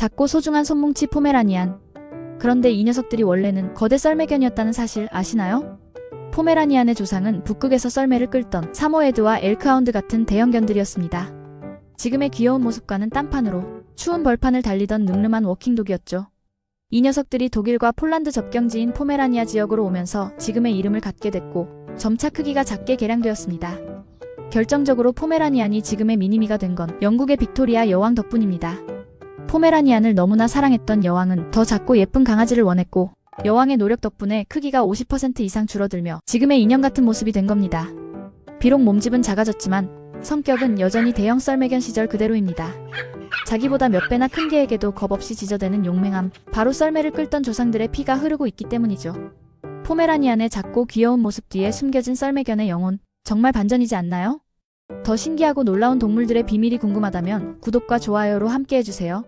작고 소중한 손뭉치 포메라니안. 그런데 이 녀석들이 원래는 거대 썰매견이었다는 사실 아시나요? 포메라니안의 조상은 북극에서 썰매를 끌던 사모에드와 엘크하운드 같은 대형견들이었습니다. 지금의 귀여운 모습과는 딴판으로 추운 벌판을 달리던 늠름한 워킹독이었죠. 이 녀석들이 독일과 폴란드 접경지인 포메라니아 지역으로 오면서 지금의 이름을 갖게 됐고 점차 크기가 작게 개량되었습니다. 결정적으로 포메라니안이 지금의 미니미가 된 건 영국의 빅토리아 여왕 덕분입니다. 포메라니안을 너무나 사랑했던 여왕은 더 작고 예쁜 강아지를 원했고 여왕의 노력 덕분에 크기가 50% 이상 줄어들며 지금의 인형 같은 모습이 된 겁니다. 비록 몸집은 작아졌지만 성격은 여전히 대형 썰매견 시절 그대로입니다. 자기보다 몇 배나 큰 개에게도 겁없이 지저대는 용맹함, 바로 썰매를 끌던 조상들의 피가 흐르고 있기 때문이죠. 포메라니안의 작고 귀여운 모습 뒤에 숨겨진 썰매견의 영혼, 정말 반전이지 않나요? 더 신기하고 놀라운 동물들의 비밀이 궁금하다면 구독과 좋아요로 함께 해주세요.